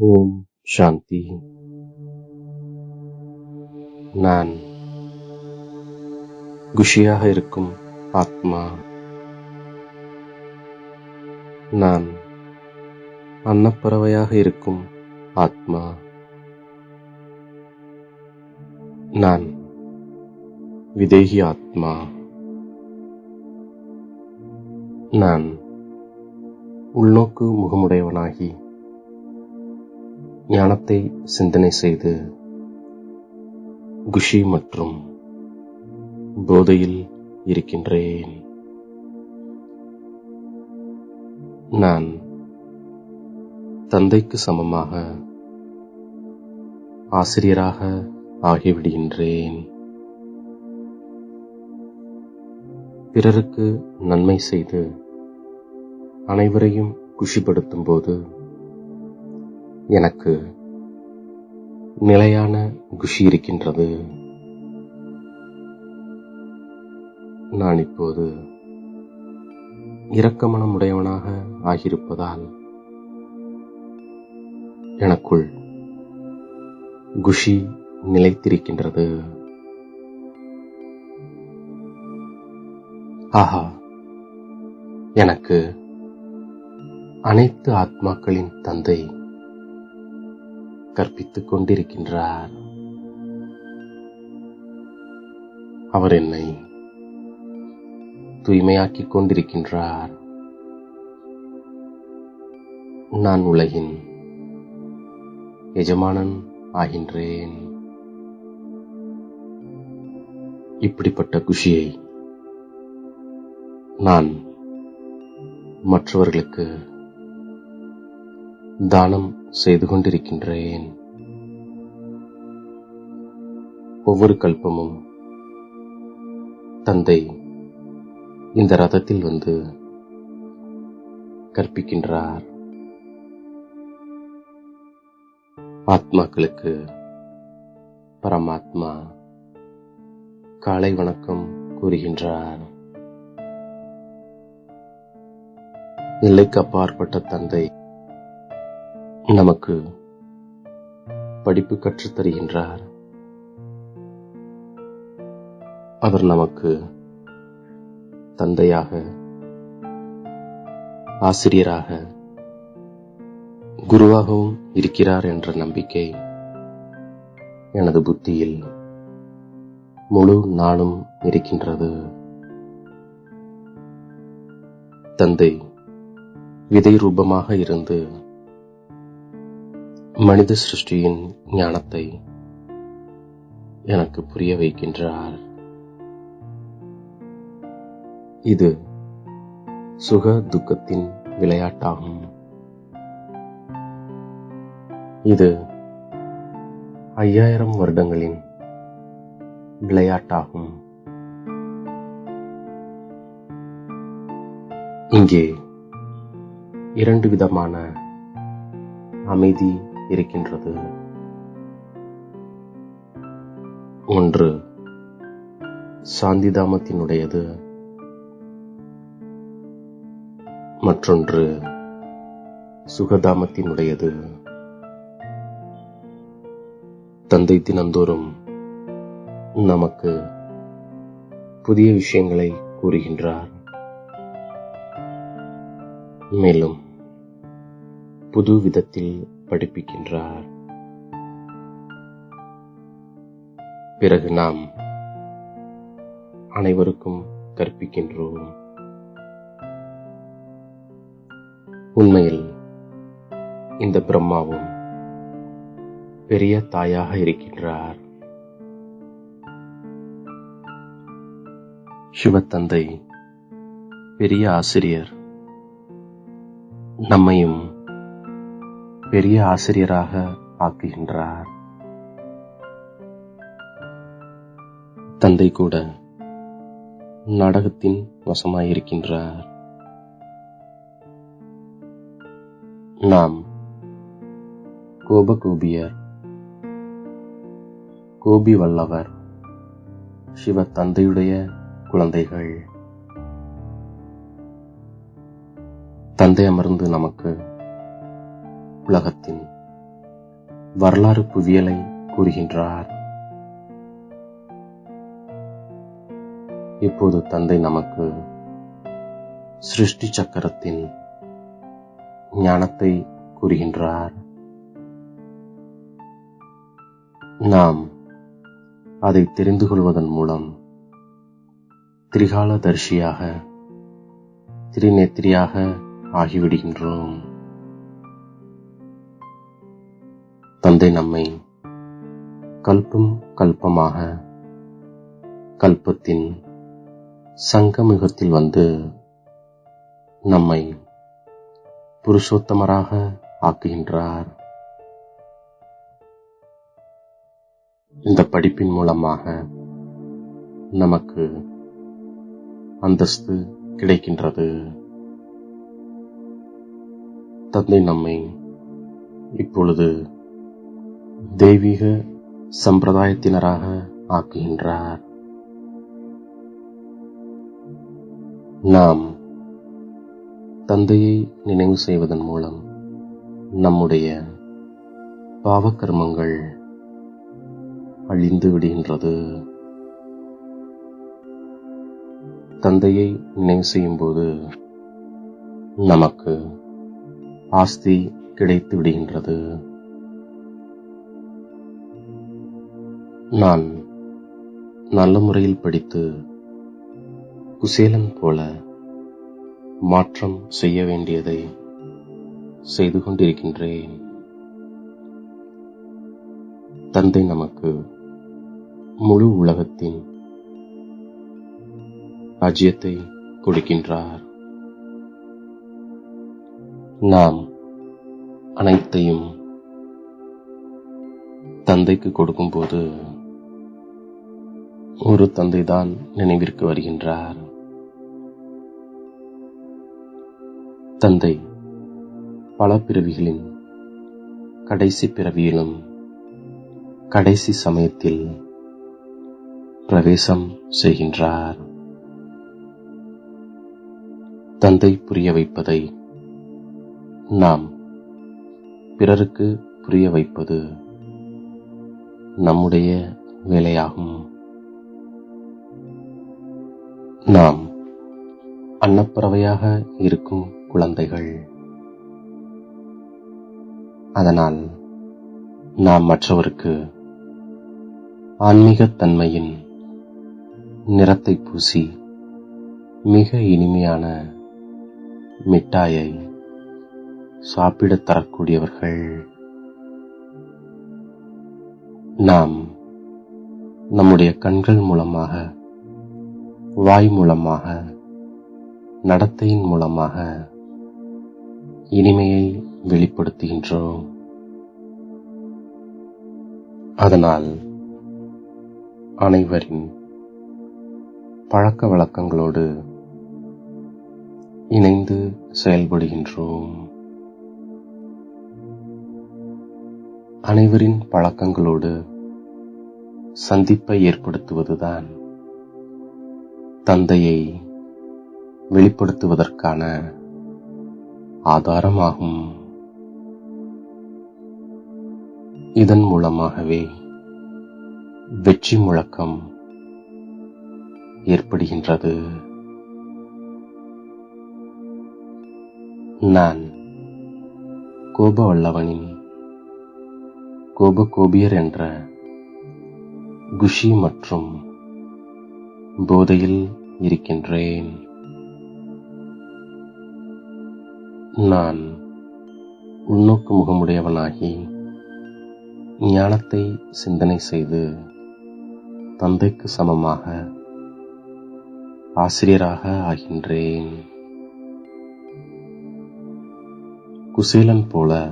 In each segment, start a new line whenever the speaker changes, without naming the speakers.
ஓம் சாந்தி நான் குஷியாக இருக்கும் ஆத்மா. நான் அன்னப்பறவையாக இருக்கும் ஆத்மா. நான் விதேகி ஆத்மா. நான் உள்நோக்கு முகமுடையவனாகி. ஞானத்தை சிந்தனை செய்து குஷி மற்றும் போதையில் இருக்கின்றேன். நான் தந்தைக்கு சமமாக ஆசிரியராக ஆகிவிடுகின்றேன். பிறருக்கு நன்மை செய்து அனைவரையும் குஷிப்படுத்தும் போது எனக்கு நிலையான குஷி இருக்கின்றது. நான் இப்போது இரக்கமனம் உடையவனாக ஆகியிருப்பதால் எனக்குள் குஷி நிலைத்திருக்கின்றது. ஆஹா எனக்கு அனைத்து ஆத்மாக்களின் தந்தை கற்பித்துக் கொண்டிருக்கின்றார். அவர் என்னை தூய்மையாக்கிக் கொண்டிருக்கின்றார். நான் உலகின் எஜமானன் ஆகின்றேன். இப்படிப்பட்ட குஷியை நான் மற்றவர்களுக்கு தானம் செய்து கொண்டிருக்கின்றேன். ஒவ்வொரு கல்பமும் தந்தை இந்த ரதத்தில் வந்து கற்பிக்கின்றார். ஆத்மாக்களுக்கு பரமாத்மா காலை வணக்கம் கூறுகின்றார். எல்லைக்கு அப்பாற்பட்ட தந்தை நமக்கு படிப்பு கற்றுத்தருகின்றார் அவர் நமக்கு தந்தையாக ஆசிரியராக குருவாகவும் இருக்கிறார் என்ற நம்பிக்கை எனது புத்தியில் முழு நாளும் இருக்கின்றது. தந்தை விதை ரூபமாக இருந்து மனித சிருஷ்டியின் ஞானத்தை எனக்கு புரிய வைக்கின்றார். இது சுக துக்கத்தின் விளையாட்டாகும். இது ஐயாயிரம் வருடங்களின் விளையாட்டாகும். இங்கே இரண்டு விதமான அமைதி இருக்கின்றது. ஒன்று சாந்திதாமத்தினுடையது. மற்றொன்று சுகதாமத்தினுடையது. தந்தை தினந்தோறும் நமக்கு புதிய விஷயங்களை கூறுகின்றார். மேலும் புது விதத்தில் படிப்பிக்கின்றார். பிறகு நாம் அனைவருக்கும் கற்பிக்கின்றோம். உண்மையில் இந்த பிரம்மாவும் பெரிய தாயாக இருக்கின்றார். சிவத்தந்தை பெரிய ஆசிரியர் நம்மையும் பெரிய ஆசிரியராக ஆக்குகின்றார். தந்தை கூட நாடகத்தின் வசமாயிருக்கின்றார். நாம் கோபகோபியர் கோபி வல்லவர் சிவ தந்தையுடைய குழந்தைகள். தந்தை அமர்ந்து நமக்கு உலகத்தின் வரலாறு புவியலை கூறுகின்றார். இப்போது தந்தை நமக்கு சிருஷ்டி சக்கரத்தின் ஞானத்தை கூறுகின்றார். நாம் அதை தெரிந்து கொள்வதன் மூலம் திரிகாலதர்ஷியாக திரிநேத்திரியாக ஆகிவிடுகின்றோம். தந்தை நம்மை கல்பம் கல்பமாக கல்பத்தின் சங்கமிகத்தில் வந்து நம்மை புருஷோத்தமராக ஆக்குகின்றார். இந்த படிப்பின் மூலமாக நமக்கு அந்தஸ்து கிடைக்கின்றது. தந்தை நம்மை இப்பொழுது தெய்வீக சம்பிரதாயத்தினராக ஆக்குகின்றார். நாம் தந்தையை நினைவு செய்வதன் மூலம் நம்முடைய பாவக்கர்மங்கள் அழிந்து விடுகின்றது. தந்தையை நினைவு செய்யும்போது நமக்கு ஆஸ்தி கிடைத்து விடுகின்றது. நான் நல்ல முறையில் படித்து குசேலன் போல மாற்றம் செய்ய வேண்டியதை செய்து கொண்டிருக்கின்றேன். தந்தை நமக்கு முழு உலகத்தின் ராஜ்யத்தை கொடுக்கின்றார். நாம் அனைத்தையும் தந்தைக்கு கொடுக்கும்போது ஒரு தந்தைதான் நினைவிற்கு வருகின்றார். தந்தை பல பிறவிகளின் கடைசி பிறவியிலும் கடைசி சமயத்தில் பிரவேசம் செய்கின்றார். தந்தை புரிய வைப்பதை நாம் பிறருக்கு புரிய வைப்பது நம்முடைய வேலையாகும். நாம் அன்னப்பறவையாக இருக்கும் குழந்தைகள். அதனால் நாம் மற்றவருக்கு ஆன்மீகத்தன்மையின் நிறத்தை பூசி மிக இனிமையான மிட்டாயை சாப்பிடத் தரக்கூடியவர்கள். நாம் நம்முடைய கண்கள் மூலமாக வாய் மூலமாக நடத்தையின் மூலமாக இனிமையை வெளிப்படுத்துகின்றோம். அதனால் அனைவரின் பழக்க வழக்கங்களோடு இணைந்து செயல்படுகின்றோம். அனைவரின் பழக்கங்களோடு சந்திப்பை ஏற்படுத்துவதுதான் தந்தையை வெளிப்படுத்துவதற்கான ஆதாரமாகும். இதன் மூலமாகவே வெற்றி முழக்கம் ஏற்படுகின்றது. நான் கோபவல்லவனின் கோபகோபியர் என்ற குஷி மற்றும் போதையில் இருக்கின்றேன். நான் உள்நோக்கு முகமுடையவனாகி ஞானத்தை சிந்தனை செய்து தந்தைக்கு சமமாக ஆசிரியராக ஆகின்றேன். குசேலன் போல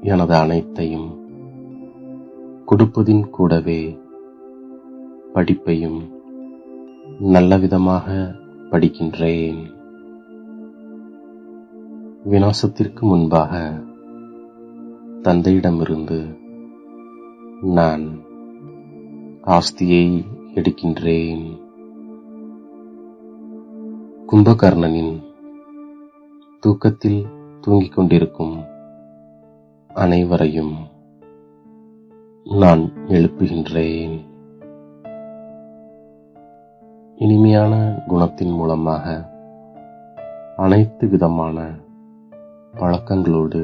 எனது அனைத்தையும் கொடுப்பதின் கூடவே படிப்பையும் நல்லவிதமாக படிக்கின்றேன். விநாசத்திற்கு முன்பாக தந்தையிடமிருந்து நான் ஆஸ்தியை எடுக்கின்றேன். கும்பகர்ணனின் தூக்கத்தில் தூங்கிக் கொண்டிருக்கும் அனைவரையும் நான் எழுப்புகின்றேன். இனிமையான குணத்தின் மூலமாக அனைத்து விதமான பழக்கங்களோடு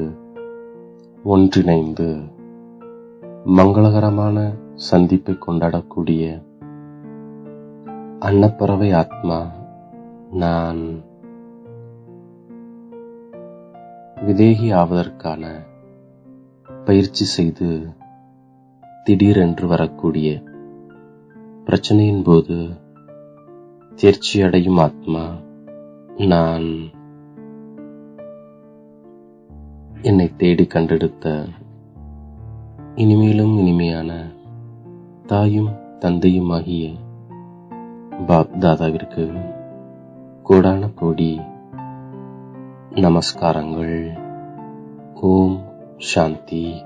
ஒன்றிணைந்து மங்களகரமான சந்திப்பை கொண்டாடக்கூடிய அன்னப்பறவை ஆத்மா நான் விதேகி ஆவதற்கான பயிற்சி செய்து திடீரென்று வரக்கூடிய பிரச்சனையின் போது தேர்ச்சி அடையும் ஆத்மா நான் என்னை தேடி கண்டெடுத்த இனிமேலும் இனிமையான தாயும் தந்தையும் ஆகிய பாப் தாதாவிற்கு கோடான கோடி நமஸ்காரங்கள். ஓம் சாந்தி.